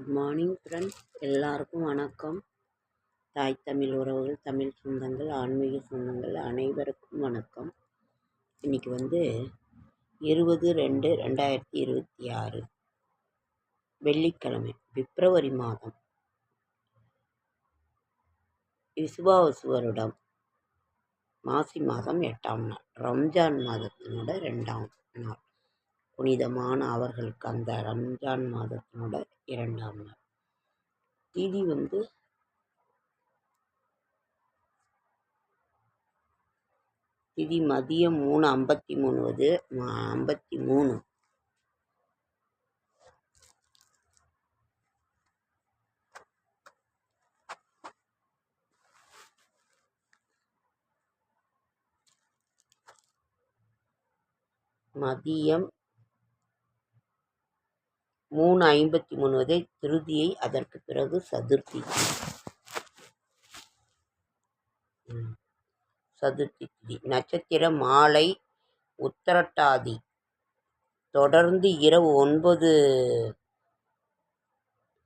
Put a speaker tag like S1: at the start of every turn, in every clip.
S1: Good morning friends எல்லாருக்கும் வணக்கம். தாய் தமிழ் உறவுகள் தமிழ் சொந்தங்கள் ஆன்மீக சொந்தங்கள் அனைவருக்கும் வணக்கம். இன்றைக்கி வந்து இருபது ரெண்டு ரெண்டாயிரத்தி இருபத்தி ஆறு வெள்ளிக்கிழமை பிப்ரவரி மாதம். விசுவாவசு வருடம் மாசி மாதம் எட்டாம் நாள் ரம்ஜான் மாதத்தினோட ரெண்டாம் நாள். புனிதமான அவர்களுக்கு அந்த ரம்ஜான் மாதத்தினோட இரண்டாம் நாள். திதி வந்து திதி மதியம் மூணு ஐம்பத்தி மூணு அது ஐம்பத்தி மூணு. மதியம் மூணு ஐம்பத்தி மூணு வரை திருதியை அதற்கு பிறகு சதுர்த்தி. சதுர்த்தி திதி. நட்சத்திர மாலை உத்தரட்டாதி. தொடர்ந்து இரவு ஒன்பது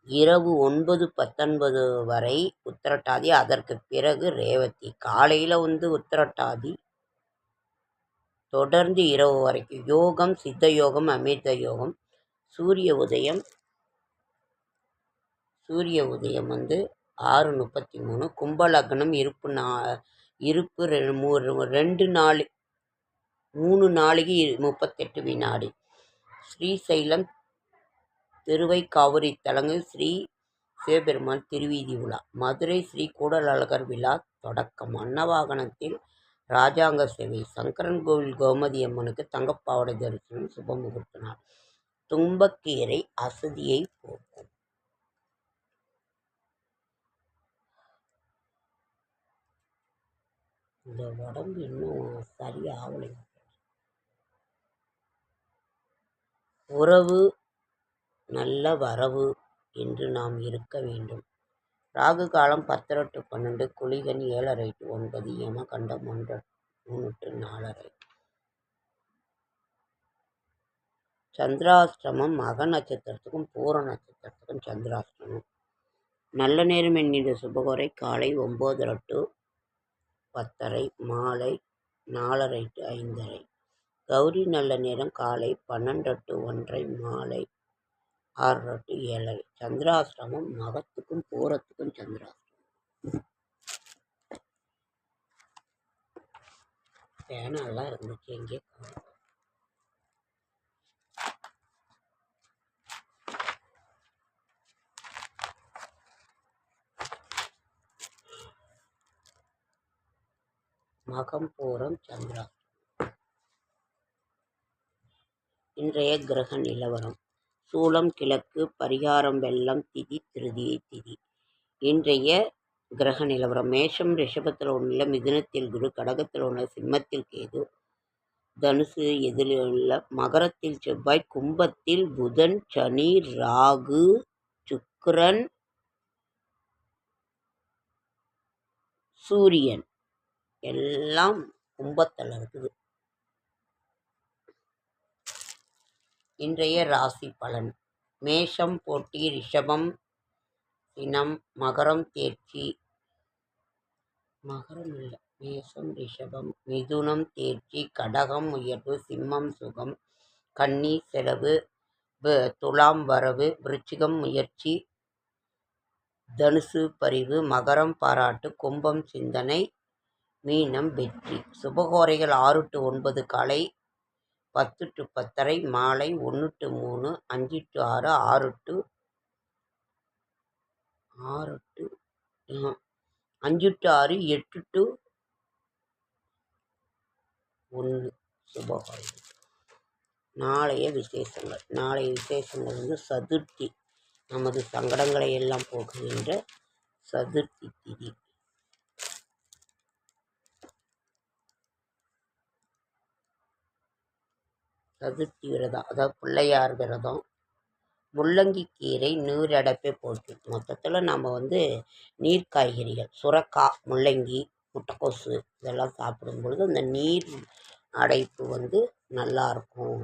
S1: இரவு ஒன்பது பத்தொன்பது வரை உத்திரட்டாதி. அதற்கு பிறகு ரேவதி. காலையில் வந்து உத்திரட்டாதி. தொடர்ந்து இரவு வரைக்கும் யோகம் சித்த யோகம் அமிர்த யோகம். சூரிய உதயம். சூரிய உதயம் வந்து ஆறு முப்பத்தி மூணு கும்பலக்னம் இருப்பு நா இருப்பு ரெண்டு நாள் மூணு நாளைக்கு முப்பத்தெட்டு வினாடி. ஸ்ரீசைலம் திருவைக்காவிரி தலங்கள் ஸ்ரீ சிவபெருமான் திருவீதி விழா மதுரை ஸ்ரீ கூடலழகர் விழா தொடக்கம். அன்னவாகனத்தில் ராஜாங்க சேவை. சங்கரன் கோவில் கோமதி அம்மனுக்கு தங்கப்பாவடை தரிசனம் சுபமுகூர்த்த நாள். தும்பக்கீரை அசதியை போக்கும். இந்த உடம்பு இன்னும் சரியாகலைங்க உறவு நல்ல வரவு என்று நாம் இருக்க வேண்டும். ராகு காலம் பத்தரை டு பன்னெண்டு குளிகன் ஏழரை டு ஒன்பது யமகண்டம் ஒன்று மூணு டு நாலரை. சந்திராஷ்டிரமம் மக நட்சத்திரத்துக்கும் பூர நட்சத்திரத்துக்கும் சந்திராஷ்டிரமம். நல்ல நேரம் என்கின்ற சுபகுரை காலை ஒம்போதரை டு பத்தரை மாலை நாலரை டு ஐந்தரை. கௌரி நல்ல நேரம் காலை பன்னெண்டு டு ஒன்றை மாலை ஆறரை டு ஏழரை. சந்திராஷ்டிரமம் மகத்துக்கும் பூரத்துக்கும் சந்திராஷ்டிரமம். பேனெல்லாம் இருந்துச்சு எங்கே மகம் பூரம் சந்திரா இன்றைய கிரக நிலவரம். சூளம் கிழக்கு பரிகாரம் வெள்ளம் திதி திருதியை திதி. இன்றைய கிரக நிலவரம். மேஷம் ரிஷபத்தில் உள்ள மிதுனத்தில் குரு கடகத்தில் உள்ள சிம்மத்தில் கேது தனுசு எதில் உள்ள மகரத்தில் செவ்வாய் கும்பத்தில் புதன் சனி ராகு சுக்கரன் சூரியன். எல்லாம் கும்பத்தில் இருக்குது. இன்றைய ராசி பலன். மேஷம் போட்டி ரிஷபம் சினம் மகரம் தேர்ச்சி. மகரம் இல்லை மேஷம் ரிஷபம். மிதுனம் தேர்ச்சி கடகம் உயர்வு சிம்மம் சுகம் கன்னி செலவு துலாம் வரவு விருச்சிகம் முயற்சி தனுசு பரிவு மகரம் பாராட்டு கும்பம் சிந்தனை மீனம் வெற்றி. சுபகோரைகள் ஆறு டு ஒன்பது காலை பத்து டு பத்தரை மாலை ஒன்று டு மூணு அஞ்சு டு ஆறு ஆறு டு ஆறு டு அஞ்சு டு ஆறு எட்டு டு ஒன்று சுபகோரைகள் நாளைய விசேஷங்கள் நாளைய விசேஷங்கள் வந்து சதுர்த்தி நமது சங்கடங்களை எல்லாம் போக்குகின்ற சதுர்த்தி திதி. சதுர்த்தி விரதம் அதாவது பிள்ளையார் விரதம் முள்ளங்கி கீரை நீரடைப்பை போட்டு மொத்தத்தில் நம்ம வந்து நீர் காய்கறிகள் சுரக்காய் முள்ளங்கி முட்டைக்கோசு இதெல்லாம் சாப்பிடும் பொழுது அந்த நீர் அடைப்பு வந்து நல்லாயிருக்கும்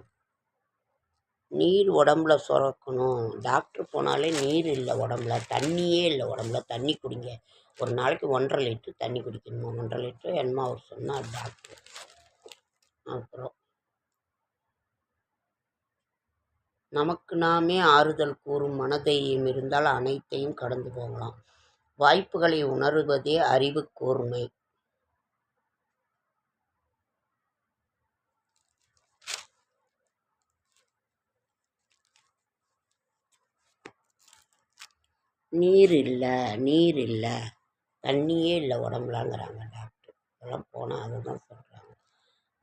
S1: நீர் உடம்புல சுரக்கணும். டாக்டர் போனாலே நீர் இல்லை உடம்புல தண்ணியே இல்லை உடம்புல. தண்ணி குடிங்க. ஒரு நாளைக்கு ஒன்றரை லிட்ரு தண்ணி குடிக்கணும்? ஒன்றரை லிட்ரு என்னமா அவர் சொன்னார் டாக்டர். அப்புறம் நமக்கு நாமே ஆறுதல் கூறும் மனதைரியம் இருந்தால் அனைத்தையும் கடந்து போகலாம். வாய்ப்புகளை உணருவதே அறிவு கூர்மை. நீர் இல்லை நீர் இல்லை தண்ணியே இல்லை உடம்புலாங்கிறாங்க டாக்டர். எல்லாம் போனால் அதுதான் சொல்கிறேன்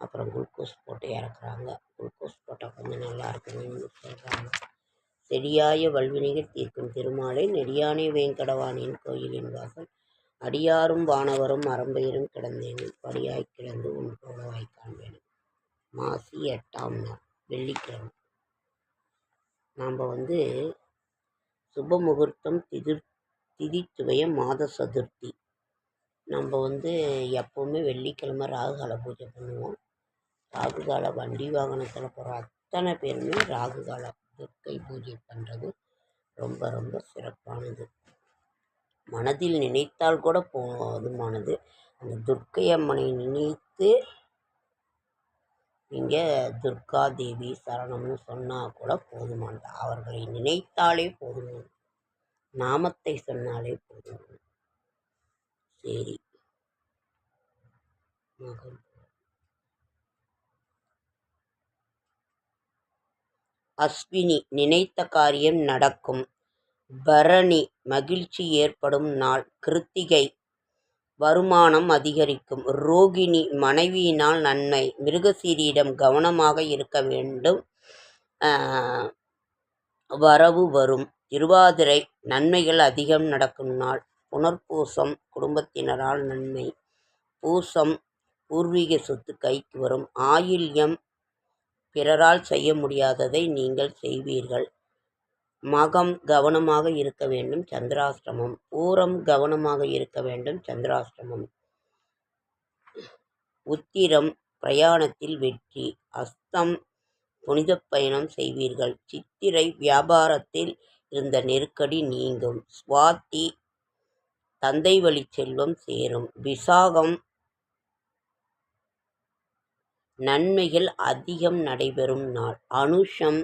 S1: அப்புறம் குளுக்கோஸ் போட்டு இறக்குறாங்க. குளுக்கோஸ் போட்டால் கொஞ்சம் நல்லா இருக்குன்னு சொல்கிறாங்க செடியாய வல்வினைகள் தீர்க்கும் திருமாலை நெடியானே வேங்கடவானின் கோயிலின் வாசல். அடியாரும் வானவரும் அறம்பெயரும் கிடந்தேன் படியாய் கிடந்து உன் போலவாய் காண்பேன் மாசி எட்டாம் நாள் வெள்ளிக்கிழமை. நாம் வந்து சுப முகூர்த்தம் திதிர் திதித்துவய மாத சதுர்த்தி. நம்ம வந்து எப்போவுமே வெள்ளிக்கிழமை ராகுகால பூஜை பண்ணுவோம். ராகு கால வண்டி வாகனத்தில் போகிற அத்தனை பேருமே ராகு கால துர்க்கை பூஜை பண்ணுறது ரொம்ப ரொம்ப சிறப்பானது. மனதில் நினைத்தால் கூட போதுமானது. அந்த துர்க்கை அம்மனை நினைத்து நீங்கள் துர்கா தேவி சரணம்னு சொன்னால் கூட போதுமானது. அவர்களை நினைத்தாலே போதுமானது. நாமத்தை சொன்னாலே போதுமானது. சரி. மகன். அஸ்வினி நினைத்த காரியம் நடக்கும். பரணி மகிழ்ச்சி ஏற்படும் நாள். கிருத்திகை வருமானம் அதிகரிக்கும். ரோகிணி மனைவியினால் நன்மை. மிருகசீரியிடம் கவனமாக இருக்க வேண்டும். வரவு வரும். திருவாதிரை நன்மைகள் அதிகம் நடக்கும் நாள். புனர்பூசம் குடும்பத்தினரால் நன்மை. பூசம் பூர்வீக சொத்து கைக்கு வரும். ஆயில்யம் பிறரால் செய்ய முடியாததை நீங்கள் செய்வீர்கள். மகம் கவனமாக இருக்க வேண்டும் சந்திராஷ்டமம். பூரம் கவனமாக இருக்க வேண்டும் சந்திராஷ்டமம். உத்திரம் பிரயாணத்தில் வெற்றி. அஸ்தம் புனித பயணம் செய்வீர்கள். சித்திரை வியாபாரத்தில் இருந்த நெருக்கடி நீங்கும். சுவாத்தி தந்தை வழி செல்வம் சேரும். விசாகம் நன்மைகள் அதிகம் நடைபெறும் நாள். அனுஷம்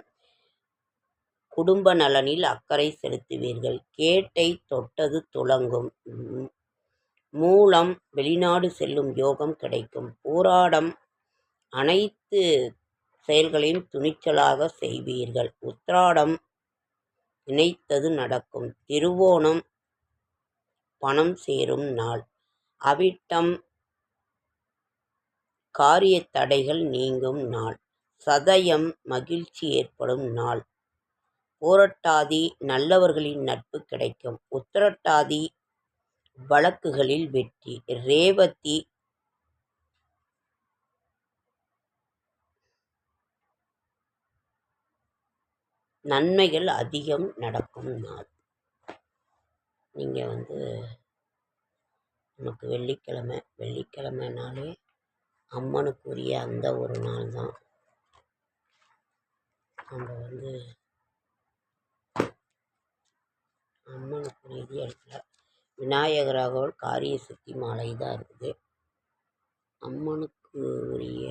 S1: குடும்ப நலனில் அக்கறை செலுத்துவீர்கள். கேட்டை தொட்டது துலங்கும் மூலம் வெளிநாடு செல்லும் யோகம் கிடைக்கும். போராடம் அனைத்து செயல்களையும் துணிச்சலாக செய்வீர்கள். உத்ராடம் நினைத்தது நடக்கும். திருவோணம் பணம் சேரும் நாள். அவிட்டம் காரிய தடைகள் நீங்கும் நாள். சதயம் மகிழ்ச்சி ஏற்படும் நாள். போரட்டாதி நல்லவர்களின் நட்பு கிடைக்கும். உத்திரட்டாதி வழக்குகளில் வெற்றி. ரேவதி நன்மைகள் அதிகம் நடக்கும் நாள். நீங்கள் வந்து நமக்கு வெள்ளிக்கிழமை வெள்ளிக்கிழமைனாலே அம்மனுக்குரிய அந்த ஒரு நாள் தான். நம்ம வந்து அம்மனுக்குரியது இடத்துல விநாயகராக காரிய சித்தி மாலை தான் இருக்குது. அம்மனுக்கு உரிய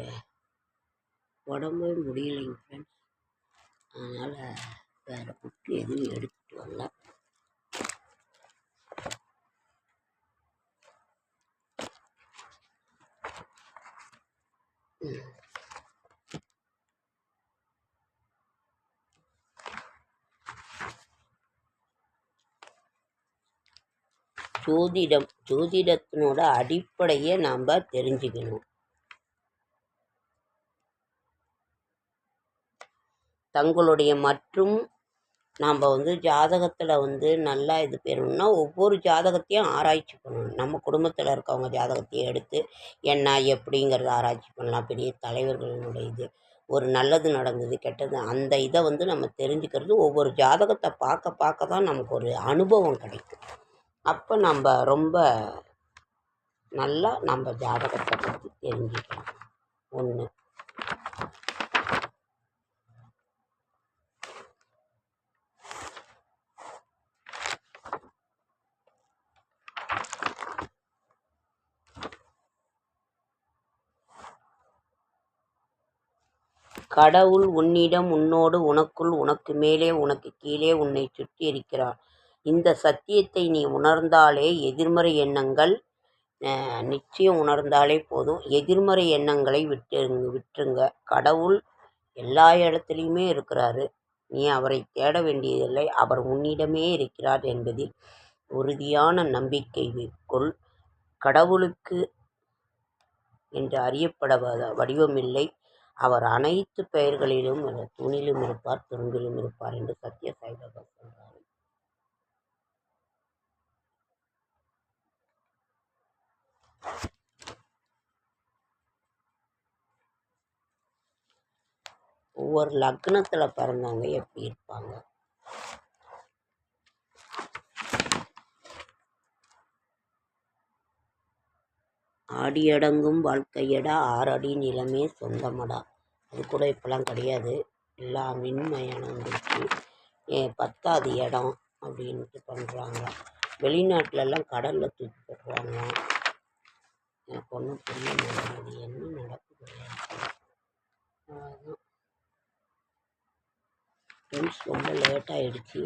S1: உடம்பே முடியலைங்க ஃப்ரெண்ட்ஸ் அதனால் வேறு புக்கு எதுவும் எடுத்துகிட்டு வரல. ஜோதிடம் ஜோதிடத்தினோட அடிப்படையை நாம் தெரிஞ்சுக்கணும். தங்களுடைய மற்றும் நாம் வந்து ஜாதகத்தில் வந்து நல்லா இது பெறணும்னா ஒவ்வொரு ஜாதகத்தையும் ஆராய்ச்சி பண்ணணும். நம்ம குடும்பத்தில் இருக்கவங்க ஜாதகத்தையும் எடுத்து என்ன எப்படிங்கிறத ஆராய்ச்சி பண்ணலாம். பெரிய தலைவர்களினுடைய இது ஒரு நல்லது நடந்தது கெட்டது அந்த இதை வந்து நம்ம தெரிஞ்சுக்கிறது ஒவ்வொரு ஜாதகத்தை பார்க்க பார்க்க தான் நமக்கு ஒரு அனுபவம் கிடைக்கும். அப்போ நம்ம ரொம்ப நல்லா நம்ம ஜாதகத்தை பற்றி தெரிஞ்சுக்கலாம். ஒன்று கடவுள் உன்னிடம் உன்னோடு உனக்குள் உனக்கு மேலே உனக்கு கீழே உன்னை சுற்றி இருக்கிறார். இந்த சத்தியத்தை நீ உணர்ந்தாலே எதிர்மறை எண்ணங்கள் நிச்சயம் உணர்ந்தாலே போதும். எதிர்மறை எண்ணங்களை விட்டு விட்டுருங்க. கடவுள் எல்லா இடத்துலையுமே இருக்கிறாரு. நீ அவரை தேட வேண்டியதில்லை. அவர் உன்னிடமே இருக்கிறார் என்பதில் உறுதியான நம்பிக்கை கொள் கடவுளுக்கு என்று அறியப்பட வடிவமில்லை. அவர் அனைத்து பெயர்களிலும் தூணிலும் இருப்பார் துரும்பிலும் இருப்பார் என்று சத்ய சாய்பாபா சொல்றார். ஒவ்வொரு லக்னத்துல பிறந்தவங்க எப்படி இருப்பாங்க? ஆடியடங்கும் வாழ்க்கையடா ஆறடி நிலமே சொந்தமடா. அது கூட இப்போலாம் கிடையாது. எல்லாம் மின்மயானம் வந்துருச்சு ஏன் பத்தாது இடம் அப்படின்ட்டு பண்ணுறாங்க வெளிநாட்டிலலாம் கடலில் தூக்கி போட்டுருவாங்க. எனக்கு ஒன்றும் புரிய மாட்டேங்குது. என்ன நடக்குது? ஃப்ரெண்ட்ஸ் ரொம்ப லேட் ஆகிடுச்சி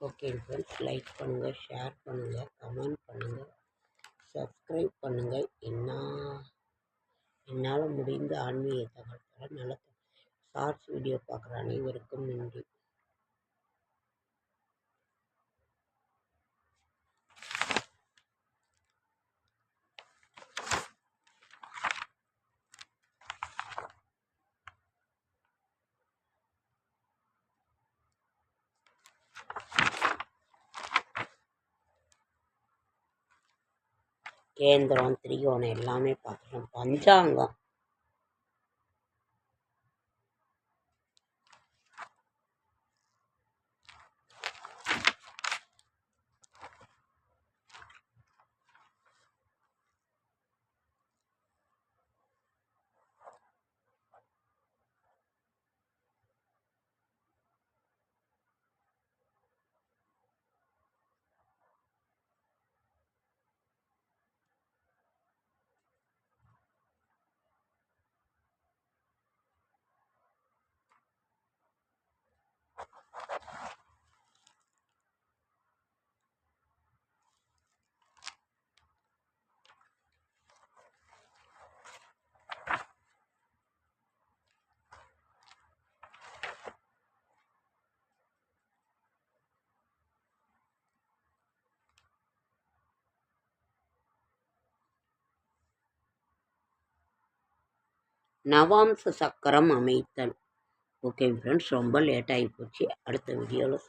S1: ஓகே ஃப்ரெண்ட்ஸ் லைக் பண்ணுங்கள் ஷேர் பண்ணுங்கள் கமெண்ட் பண்ணுங்கள் சப்ஸ்கிரைப் பண்ணுங்கள் என்ன என்னால் முடிந்த ஆன்மீக தகவல்களை நல்ல ஷார்ட்ஸ் வீடியோ பார்க்குற அனைவருக்கும் நன்றி. கேந்திரம் திரிகோணம் எல்லாமே பார்த்துட்டோம் பஞ்சாங்கம். நவாம்ச சக்கரம் அமைத்தல். ஓகே ஃப்ரெண்ட்ஸ் ரொம்ப லேட் ஆகி போச்சு. அடுத்த வீடியோவில்